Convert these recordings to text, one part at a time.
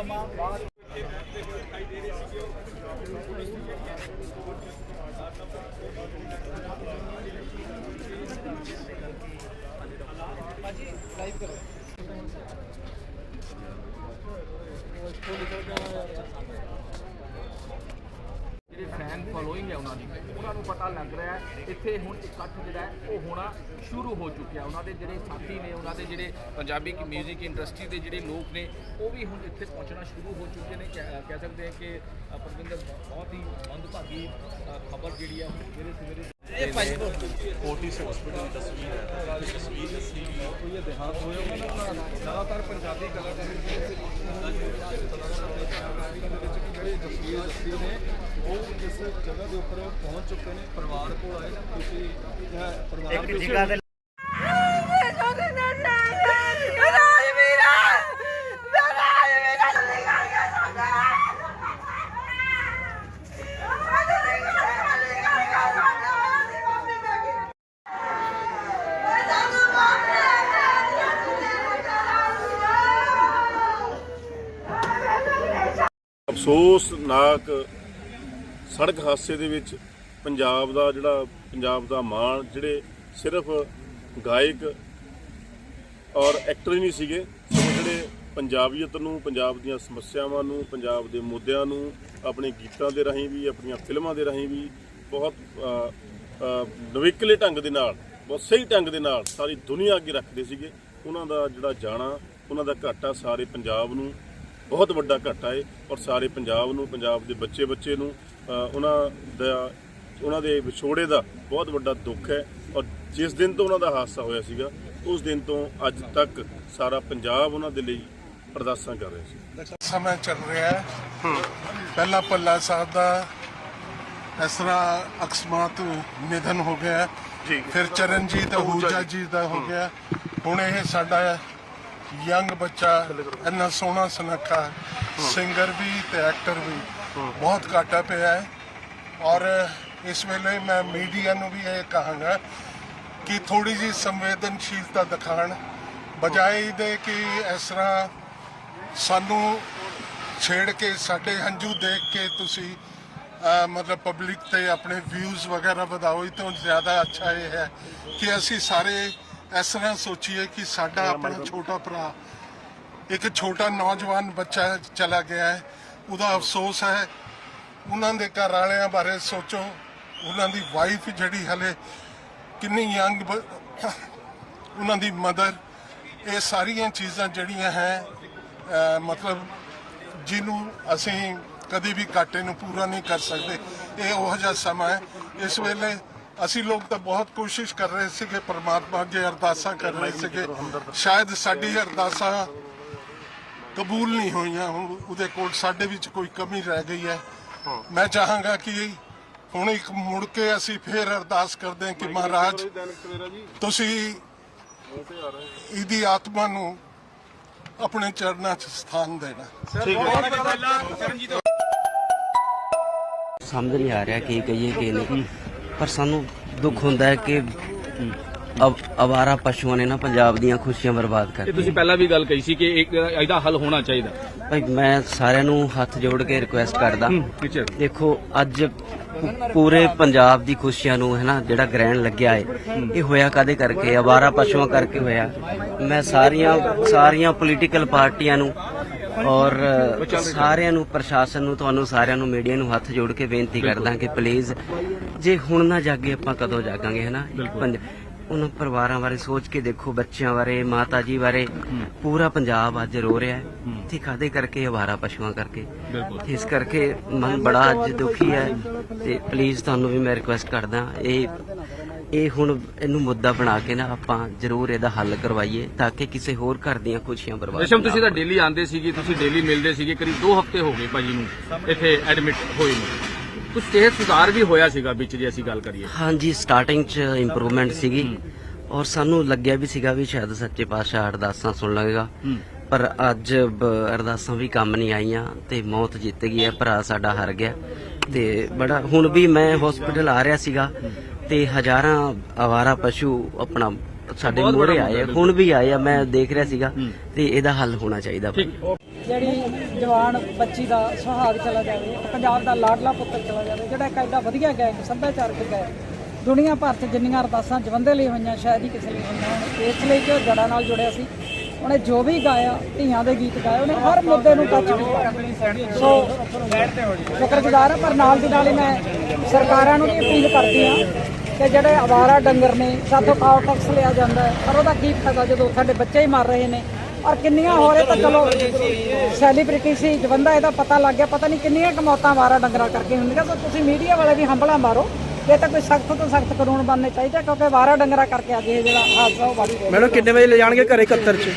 ਸਮਾਂ ਬਾਅਦ ਜਿਹੜੇ ਫੈਨ ਫੋਲੋਇੰਗ ਹੈ ਉਹਨਾਂ ਦੀ ਉਹਨਾਂ ਨੂੰ ਪਤਾ ਲੱਗ ਰਿਹਾ ਹੈ, ਇੱਥੇ ਹੁਣ ਇਕੱਠ ਜਿਹੜਾ ਹੈ, ਉਹ ਹੋਣਾ ਸ਼ੁਰੂ ਹੋ ਚੁੱਕਿਆ। ਉਹਨਾਂ ਦੇ ਜਿਹੜੇ ਸਾਥੀ ਨੇ, ਉਹਨਾਂ ਦੇ ਜਿਹੜੇ ਪੰਜਾਬੀ ਮਿਊਜ਼ਿਕ ਇੰਡਸਟਰੀ ਦੇ ਜਿਹੜੇ ਲੋਕ ਨੇ, ਉਹ ਵੀ ਹੁਣ ਇੱਥੇ ਪਹੁੰਚਣਾ ਸ਼ੁਰੂ ਹੋ ਚੁੱਕੇ ਨੇ। ਕਹਿ ਸਕਦੇ ਹਾਂ ਕਿ ਪਰਵਿੰਦਰ, ਬਹੁਤ ਹੀ ਮੰਦਭਾਗੀ ਖਬਰ ਜਿਹੜੀ ਹੈ ਸਵੇਰੇ ਸਵੇਰੇ ਫੋਰਟਿਸ ਹਸਪੀਟਲ ਦੀ ਤਸਵੀਰ ਹੈ। ਤਸਵੀਰ ਦੱਸੀ ਕੋਈ ਇਹ ਦੇਹਾਂਤ ਹੋਇਆ ਉਹਨਾਂ ਦਾ ਜ਼ਿਆਦਾਤਰ ਪੰਜਾਬੀ ਕਲਾਕਾਰ ਜਿਹੜੇ ਜਸਵੀਰ ਜਸਵੀਰ ਨੇ ਉਹ ਇਸ ਜਗ੍ਹਾ ਦੇ ਉੱਪਰ ਪਹੁੰਚ ਚੁੱਕੇ ਨੇ ਪਰਿਵਾਰ ਕੋਲ ਆਏ ਤੁਸੀਂ ਇਹ ਪਰਿਵਾਰ ਇੱਕ ਜਗ੍ਹਾ ਤੇ ਅਫਸੋਸਨਾਕ ਸੜਕ ਹਾਦਸੇ ਦੇ ਵਿੱਚ ਪੰਜਾਬ ਦਾ ਜਿਹੜਾ ਪੰਜਾਬ ਦਾ ਮਾਣ ਜਿਹੜੇ ਸਿਰਫ ਗਾਇਕ ਔਰ ਐਕਟਰ ਹੀ ਨਹੀਂ ਸੀਗੇ ਸਗੋਂ ਜਿਹੜੇ ਪੰਜਾਬੀਅਤ ਨੂੰ ਪੰਜਾਬ ਦੀਆਂ ਸਮੱਸਿਆਵਾਂ ਨੂੰ ਪੰਜਾਬ ਦੇ ਮੁੱਦਿਆਂ ਨੂੰ ਆਪਣੇ ਗੀਤਾਂ ਦੇ ਰਾਹੀਂ ਵੀ ਆਪਣੀਆਂ ਫਿਲਮਾਂ ਦੇ ਰਾਹੀਂ ਵੀ ਬਹੁਤ ਅ, ਢੰਗ ਦੇ ਨਾਲ ਬਹੁਤ ਸਹੀ ਢੰਗ ਦੇ ਨਾਲ ਸਾਰੀ ਦੁਨੀਆ ਅੱਗੇ ਰੱਖਦੇ ਸੀਗੇ। ਉਹਨਾਂ ਦਾ ਜਿਹੜਾ ਜਾਣਾ ਉਹਨਾਂ ਦਾ ਘਾਟਾ ਸਾਰੇ ਪੰਜਾਬ ਨੂੰ ਬਹੁਤ ਵੱਡਾ ਘਾਟਾ ਹੈ ਔਰ ਸਾਰੇ ਪੰਜਾਬ ਨੂੰ ਪੰਜਾਬ ਦੇ ਬੱਚੇ ਬੱਚੇ ਨੂੰ ਉਹਨਾਂ ਦਾ ਉਹਨਾਂ ਦੇ ਵਿਛੋੜੇ ਦਾ ਬਹੁਤ ਵੱਡਾ ਦੁੱਖ ਹੈ ਔਰ ਜਿਸ ਦਿਨ ਤੋਂ ਉਹਨਾਂ ਦਾ ਹਾਦਸਾ ਹੋਇਆ ਸੀਗਾ ਉਸ ਦਿਨ ਤੋਂ ਅੱਜ ਤੱਕ ਸਾਰਾ ਪੰਜਾਬ ਉਹਨਾਂ ਦੇ ਲਈ ਅਰਦਾਸਾਂ ਕਰ ਰਿਹਾ ਸੀ। ਸਮਾਂ ਚੱਲ ਰਿਹਾ ਹੈ। ਪਹਿਲਾ ਪੱਲਾ ਸਾਹਿਬ ਦਾ ਇਸ ਤਰ੍ਹਾਂ ਅਕਸਮਾਤ ਨਿਧਨ ਹੋ ਗਿਆ। ਜੀ। ਫਿਰ ਚਰਨਜੀਤ ਅਹੂਜਾ ਜੀ ਦਾ ਹੋ ਗਿਆ। ਹੁਣ ਇਹ ਸਾਡਾ ਯੰਗ ਬੱਚਾ, ਇੰਨਾ ਸੋਹਣਾ ਸੁਨੱਖਾ ਸਿੰਗਰ ਵੀ ਤੇ ਐਕਟਰ ਵੀ। ਬਹੁਤ ਘਾਟਾ ਪਿਆ ਹੈ। ਔਰ ਇਸ ਵੇਲੇ ਮੈਂ ਮੀਡੀਆ ਨੂੰ ਵੀ ਇਹ ਕਹਾਂਗਾ ਕਿ ਥੋੜੀ ਜੀ ਸੰਵੇਦਨਸ਼ੀਲਤਾ ਦਿਖਾਣ ਬਜਾਏ ਇਹਦੇ ਕਿ ਇਸ ਤਰ੍ਹਾਂ ਸਾਨੂੰ ਛੇੜ ਕੇ, ਸਾਡੇ ਹੰਝੂ ਦੇਖ ਕੇ ਤੁਸੀਂ ਮਤਲਬ ਪਬਲਿਕ ਤੇ ਆਪਣੇ ਵਿਊਜ਼ ਵਗੈਰਾ ਵਧਾਓ, ਇਹ ਤੋਂ ਜ਼ਿਆਦਾ ਅੱਛਾ ਇਹ ਹੈ ਕਿ ਅਸੀਂ ਸਾਰੇ ਇਸ ਤਰ੍ਹਾਂ ਸੋਚੀਏ ਕਿ ਸਾਡਾ ਆਪਣਾ ਛੋਟਾ ਭਰਾ ਇੱਕ ਛੋਟਾ ਨੌਜਵਾਨ ਬੱਚਾ ਚਲਾ ਗਿਆ ਹੈ। ਉਹਦਾ ਅਫਸੋਸ ਹੈ। ਉਹਨਾਂ ਦੇ ਘਰ ਵਾਲਿਆਂ ਬਾਰੇ ਸੋਚੋ। ਉਹਨਾਂ ਦੀ ਵਾਈਫ ਜਿਹੜੀ ਹਲੇ ਕਿੰਨੀ ਯੰਗ ਉਹਨਾਂ ਦੀ ਮਦਰ ਇਹ ਸਾਰੀਆਂ ਚੀਜ਼ਾਂ ਜਿਹੜੀਆਂ ਹੈ ਮਤਲਬ ਜਿਹਨੂੰ ਅਸੀਂ ਕਦੇ ਵੀ ਘਾਟੇ ਨੂੰ ਪੂਰਾ ਨਹੀਂ ਕਰ ਸਕਦੇ। ਇਹ ਉਹ ਜਿਹਾ ਸਮਾਂ ਹੈ। ਇਸ ਵੇਲੇ ਅਸੀਂ ਲੋਕ ਤਾਂ ਬਹੁਤ ਕੋਸ਼ਿਸ਼ ਕਰ ਰਹੇ ਸੀਗੇ ਪ੍ਰਮਾਤਮਾ ਅੱਗੇ ਅਰਦਾਸਾਂ ਕਰ ਰਹੇ ਸੀਗੇ। ਸ਼ਾਇਦ ਸਾਡੀ ਅਰਦਾਸਾਂ ਕਬੂਲ ਨਹੀਂ ਹੋਈਆਂ ਹੁਣ ਉਹਦੇ ਕੋਲ ਸਾਡੇ ਵਿੱਚ ਕੋਈ ਕਮੀ ਰਹਿ ਗਈ ਹੈ। ਮੈਂ ਚਾਹਾਂਗਾ ਕਿ ਹੁਣ ਇੱਕ ਮੁੜ ਕੇ ਅਸੀਂ ਫੇਰ ਅਰਦਾਸ ਕਰਦੇ ਹਾਂ ਕਿ ਮਹਾਰਾਜ ਤੁਸੀਂ ਇਹਦੀ ਆਤਮਾ ਨੂੰ ਆਪਣੇ ਚਰਨਾਂ 'ਚ ਸਥਾਨ ਦੇਣਾ। ਸਮਝ ਨਹੀਂ ਆ ਰਿਹਾ ਕੀ ਕਹੀਏ ਕੀ ਨਹੀਂ। ਪਰ ਸਾਨੂੰ ਦੁੱਖ ਹੁੰਦਾ ਹੈ ਕਿ ਅਵਾਰਾ ਪਸ਼ੂਆਂ ਨੇ ਨਾ ਪੰਜਾਬ ਦੀਆਂ ਖੁਸ਼ੀਆਂ ਬਰਬਾਦ ਕਰ ਇਹ ਤੁਸੀਂ ਪਹਿਲਾਂ ਵੀ ਗੱਲ ਕਹੀ ਸੀ ਕਿ ਇੱਕ ਇਹਦਾ ਹੱਲ ਹੋਣਾ ਚਾਹੀਦਾ। ਭਾਈ ਮੈਂ ਸਾਰਿਆਂ ਨੂੰ ਹੱਥ ਜੋੜ ਕੇ ਰਿਕੁਐਸਟ ਕਰਦਾ। ਟੀਚਰ ਦੇਖੋ ਅੱਜ ਪੂਰੇ ਪੰਜਾਬ ਦੀ ਖੁਸ਼ੀਆਂ ਨੂੰ ਹੈ ਨਾ ਜਿਹੜਾ ਗ੍ਰਹਿਣ ਲੱਗਿਆ ਹੈ। ਇਹ ਹੋਇਆ ਕਾਦੇ ਕਰਕੇ? ਅਵਾਰਾ ਪਸ਼ੂਆਂ ਕਰਕੇ ਹੋਇਆ। ਮੈਂ ਸਾਰੀਆਂ ਸਾਰੀਆਂ ਪੋਲੀਟੀਕਲ ਪਾਰਟੀਆਂ ਨੂੰ ਔਰ ਸਾਰਿਆਂ ਨੂੰ ਪ੍ਰਸ਼ਾਸਨ ਨੂੰ ਤੁਹਾਨੂੰ ਸਾਰਿਆਂ ਨੂੰ ਮੀਡੀਆ ਨੂੰ ਹੱਥ ਜੋੜ ਕੇ ਬੇਨਤੀ ਕਰਦਾ ਕਿ ਪਲੀਜ਼ ਜੇ ਹੁਣ ਨਾ ਜਾਗੇ ਆਪਾਂ ਕਦੋਂ ਜਾਗਾਂਗੇ ਹੈ ਨਾ ਇੱਕ ਪੰਜ ਉਹਨਾਂ ਪਰਿਵਾਰਾਂ ਬਾਰੇ ਸੋਚ ਕੇ ਦੇਖੋ ਬੱਚਿਆਂ ਬਾਰੇ ਮਾਤਾ ਜੀ ਬਾਰੇ ਪੂਰਾ ਪੰਜਾਬ ਅੱਜ ਰੋ ਰਿਹਾ ਹੈ। ਤੇ ਕਾਦੇ ਕਰਕੇ ਅਵਾਰਾ ਪਸ਼ੂਆਂ ਕਰਕੇ। ਇਸ ਕਰਕੇ ਮਨ ਬੜਾ ਅੱਜ ਦੁਖੀ ਹੈ। ਤੇ ਪਲੀਜ਼ ਤੁਹਾਨੂੰ ਵੀ ਮੈਂ ਰਿਕੁਐਸਟ ਕਰਦਾ ਇਹ ਇਹ ਹੁਣ ਇਹਨੂੰ ਮੁੱਦਾ ਬਣਾ ਕੇ ਨਾ ਆਪਾਂ ਜ਼ਰੂਰ ਇਹਦਾ ਹੱਲ ਕਰਵਾਈਏ ਤਾਂ ਕਿ ਕਿਸੇ ਹੋਰ ਘਰ ਦੀਆਂ ਖੁਸ਼ੀਆਂ ਬਰਬਾਦ ਰੇਸ਼ਮ ਨਾ ਤੁਸੀਂ ਤਾਂ ਹੋਣ। ਡੇਲੀ ਆਉਂਦੇ ਸੀਗੇ ਤੁਸੀਂ ਡੇਲੀ ਮਿਲਦੇ ਸੀਗੇ ਕਰੀਬ 2 ਹਫ਼ਤੇ ਹੋ ਗਏ ਭਾਜੀ ਨੂੰ ਇੱਥੇ ਐਡਮਿਟ ਹੋਏ ਨੂੰ। ਕੁਝ ਸਿਹਤ ਸੁਧਾਰ ਵੀ ਹੋਇਆ ਸੀਗਾ ਵਿੱਚ ਜੇ ਅਸੀਂ ਗੱਲ ਕਰੀਏ। ਹਾਂਜੀ ਸਟਾਰਟਿੰਗ ਚ ਇੰਪਰੂਵਮੈਂਟ ਸੀਗੀ। ਔਰ ਸਾਨੂੰ ਲੱਗਿਆ ਵੀ ਸੀਗਾ ਵੀ ਸ਼ਾਇਦ ਸੱਚੇ ਪਾਤਸ਼ਾਹ ਅਰਦਾਸਾਂ ਸੁਣ ਲਵੇਗਾ। ਪਰ ਅੱਜ ਅਰਦਾਸਾਂ ਵੀ ਕੰਮ ਨਹੀਂ ਆਈਆਂ ਤੇ ਮੌਤ ਜਿੱਤ ਗਈ ਹੈ ਭਰਾ ਸਾਡਾ ਹਾਰ ਗਿਆ। ਤੇ ਬੜਾ ਹੁਣ ਵੀ ਮੈਂ ਹਸਪੀਟਲ ਆ ਰਿਹਾ ਸੀਗਾ ਤੇ ਹਜ਼ਾਰਾਂ ਆਵਾਰਾ ਪਸ਼ੂ ਆਪਣਾ ਸਾਡੇ ਮੋਹਰੇ ਆਏ ਹੁਣ ਵੀ ਆਏ ਆ ਮੈਂ ਦੇਖ ਰਿਹਾ ਸੀਗਾ ਤੇ ਇਹਦਾ ਹੱਲ ਹੋਣਾ ਚਾਹੀਦਾ। ਜਿਹੜੀ ਜਵਾਨ ਬੱਚੀ ਦਾ ਸੁਹਾਗ ਚਲਾ ਜਾਵੇ, ਪੰਜਾਬ ਦਾ ਲਾਡਲਾ ਪੁੱਤਰ ਚਲਾ ਜਾਵੇ, ਜਿਹੜਾ ਇੱਕ ਐਡਾ ਵਧੀਆ ਗਾਇਕ ਸੱਭਿਆਚਾਰਕ ਗਾਇਕ ਦੁਨੀਆ ਭਰ 'ਚ ਜਿੰਨੀਆਂ ਅਰਦਾਸਾਂ ਜਵੰਦੇ ਲਈ ਹੋਈਆਂ, ਸ਼ਾਇਦ ਹੀ ਕਿਸੇ ਲਈ ਹੋਈਆਂ ਹੋਣ, ਇਸ ਲਈ ਕਿ ਉਹ ਜੜਾਂ ਨਾਲ ਜੁੜਿਆ ਸੀ। ਉਹਨੇ ਜੋ ਵੀ ਗਾਇਆ, ਧੀਆਂ ਦੇ ਗੀਤ ਗਾਏ, ਉਹਨੇ ਹਰ ਮੁੱਦੇ ਨੂੰ ਟੱਚ ਕੀਤਾ। ਸੋ ਸ਼ੁਕਰਗੁਜ਼ਾਰ ਹਾਂ ਪਰ ਨਾਲ ਦੀ ਨਾਲ ਹੀ ਮੈਂ ਸਰਕਾਰਾਂ ਨੂੰ ਵੀ ਅਪੀਲ ਕਰਦੀ ਹਾਂ ਕਿ ਜਿਹੜੇ ਆਵਾਰਾ ਡੰਗਰ ਨੇ, ਸਾਥੋਂ ਕਾਲ ਲਿਆ ਜਾਂਦਾ ਪਰ ਉਹਦਾ ਕੀ ਫਾਇਦਾ ਜਦੋਂ ਸਾਡੇ ਬੱਚੇ ਹੀ ਮਰ ਰਹੇ ਨੇ? ਔਰ ਕਿੰਨੀਆਂ ਹੋ ਰਹੇ ਤਾਂ ਚਲੋ ਸੈਲੀਬ੍ਰਿਟੀ ਸੀ ਜਵੰਦਾ ਇਹਦਾ ਪਤਾ ਲੱਗ ਗਿਆ ਪਤਾ ਨਹੀਂ ਕਿੰਨੀਆਂ ਕਮੌਤਾਂ ਆਵਾਰਾ ਡੰਗਰਾਂ ਕਰਕੇ ਹੁੰਦੀਆਂ ਤਾਂ ਤੁਸੀਂ ਮੀਡੀਆ ਵਾਲੇ ਵੀ ਹੰਬਲਾ ਮਾਰੋ ਇਹ ਤਾਂ ਕੋਈ ਸਖਤ ਤੋਂ ਸਖਤ ਕਾਨੂੰਨ ਬਣਨੇ ਚਾਹੀਦੇ ਕਿਉਂਕਿ ਆਵਾਰਾ ਡੰਗਰਾਂ ਕਰਕੇ ਅੱਜ ਇਹ ਜਿਹੜਾ ਹਾਦਸਾ ਉਹ ਗਿਆ ਮੈਡਮ ਕਿੰਨੇ ਵਜੇ ਲੈ ਜਾਣਗੇ ਘਰੇ 71 ਚ?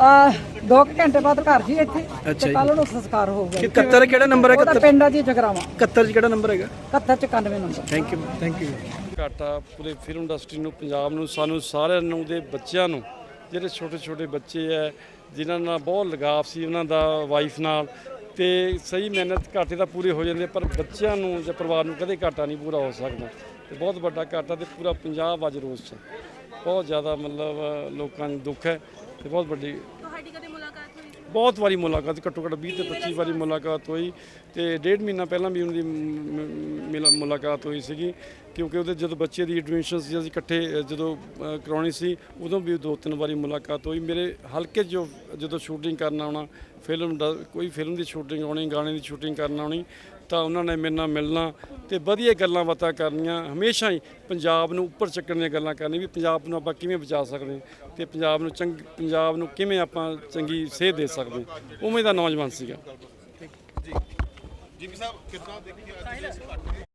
ਆ ਦੋ ਕੁ ਘੰਟੇ ਬਾਅਦ ਘਰ ਜੀ ਇੱਥੇ ਤੇ ਕੱਲ ਨੂੰ ਸੰਸਕਾਰ ਹੋਊਗਾ। 71 ਕਿਹੜਾ ਨੰਬਰ ਹੈ ਉਹਦਾ 71 ਪਿੰਡ ਆ ਜੀ ਜਗਰਾਵਾ। 71 ਚ ਕਿਹੜਾ ਨੰਬਰ ਹੈਗਾ? 71 91 number thank you thank you ਘਾਟਾ ਪੂਰੇ ਫਿਲਮ ਇੰਡਸਟਰੀ ਨੂੰ ਪੰਜਾਬ ਨੂੰ ਸਾਨੂੰ ਸਾਰਿਆਂ ਨੂੰ ਦੇ ਬੱਚਿਆਂ ਨੂੰ ਜਿਹੜੇ ਛੋਟੇ ਛੋਟੇ ਬੱਚੇ ਐ ਜਿਨ੍ਹਾਂ ਨਾਲ ਬਹੁਤ ਲਗਾਵ ਸੀ ਉਹਨਾਂ ਦਾ ਵਾਈਫ ਨਾਲ, ਤੇ ਸਹੀ ਮਿਹਨਤ ਘਾਟੇ ਤਾਂ ਪੂਰੇ ਹੋ ਜਾਂਦੇ ਪਰ ਬੱਚਿਆਂ ਨੂੰ ਜਾਂ ਪਰਿਵਾਰ ਨੂੰ ਕਦੇ ਘਾਟਾ ਨਹੀਂ ਪੂਰਾ ਹੋ ਸਕਦਾ। ਤੇ ਬਹੁਤ ਵੱਡਾ ਘਾਟਾ ਤੇ ਪੂਰਾ ਪੰਜਾਬ ਅੱਜ ਰੋਸ 'ਚ। ਬਹੁਤ ਜ਼ਿਆਦਾ ਮਤਲਬ ਲੋਕਾਂ ਨੂੰ ਦੁੱਖ ਹੈ ਤੇ ਬਹੁਤ ਵੱਡੀ ਤੁਹਾਡੀ ਕਦੇ ਮੁਲਾਕਾਤ ਹੋਈ ਸੀ ਬਹੁਤ ਵਾਰੀ ਮੁਲਾਕਾਤ ਘੱਟੋ ਘੱਟ 20 ਤੇ 25 ਵਾਰੀ ਮੁਲਾਕਾਤ ਹੋਈ ਤੇ ਡੇਢ ਮਹੀਨਾ ਪਹਿਲਾਂ ਵੀ ਉਹਨਾਂ ਦੀ ਮ- ਮਿਲਾ- ਮੁਲਾਕਾਤ ਹੋਈ ਸੀਗੀ ਕਿਉਂਕਿ ਉਹਦੇ ਜਦੋਂ ਬੱਚੇ ਦੀ ਐਡਮਿਸ਼ਨ ਸੀ ਅਸੀਂ ਇਕੱਠੇ ਜਦੋਂ ਅ, ਕਰਾਉਣੀ ਸੀ ਉਦੋਂ ਵੀ ਦੋ ਤਿੰਨ ਵਾਰੀ ਮੁਲਾਕਾਤ ਹੋਈ। ਮੇਰੇ ਹਲਕੇ 'ਚ ਜੋ ਜਦੋਂ ਸ਼ੂਟਿੰਗ ਕਰਨ ਆਉਣਾ ਫਿਲਮ ਦਾ ਕੋਈ ਫਿਲਮ ਦੀ ਸ਼ੂਟਿੰਗ ਆਉਣੀ ਗਾਣੇ ਦੀ ਸ਼ੂਟਿੰਗ ਕਰਨ ਆਉਣੀ ਤਾਂ ਉਹਨਾਂ ਨੇ ਮੇਰੇ ਨਾਲ ਮਿਲਣਾ ਤੇ ਵਧੀਆ ਗੱਲਾਂ ਬਾਤਾਂ ਕਰਨੀਆਂ। ਹਮੇਸ਼ਾ ਹੀ ਪੰਜਾਬ ਨੂੰ ਉੱਪਰ ਚੱਕਣ ਦੀਆਂ ਗੱਲਾਂ ਕਰਨੀਆਂ ਵੀ ਪੰਜਾਬ ਨੂੰ ਆਪਾਂ ਕਿਵੇਂ ਬਚਾ ਸਕਦੇ ਹਾਂ ਤੇ ਪੰਜਾਬ ਨੂੰ ਚੰਗ, ਪੰਜਾਬ ਨੂੰ ਕਿਵੇਂ ਆਪਾਂ ਚੰਗੀ ਸੇਧ ਦੇ ਸਕਦੇ ਉਵੇਂ ਦਾ ਨੌਜਵਾਨ ਸੀਗਾ। ਜੀ। ਸਾਹਿਬ ਕਿੱਦਾਂ ਦੇਖੀ ਅੱਜ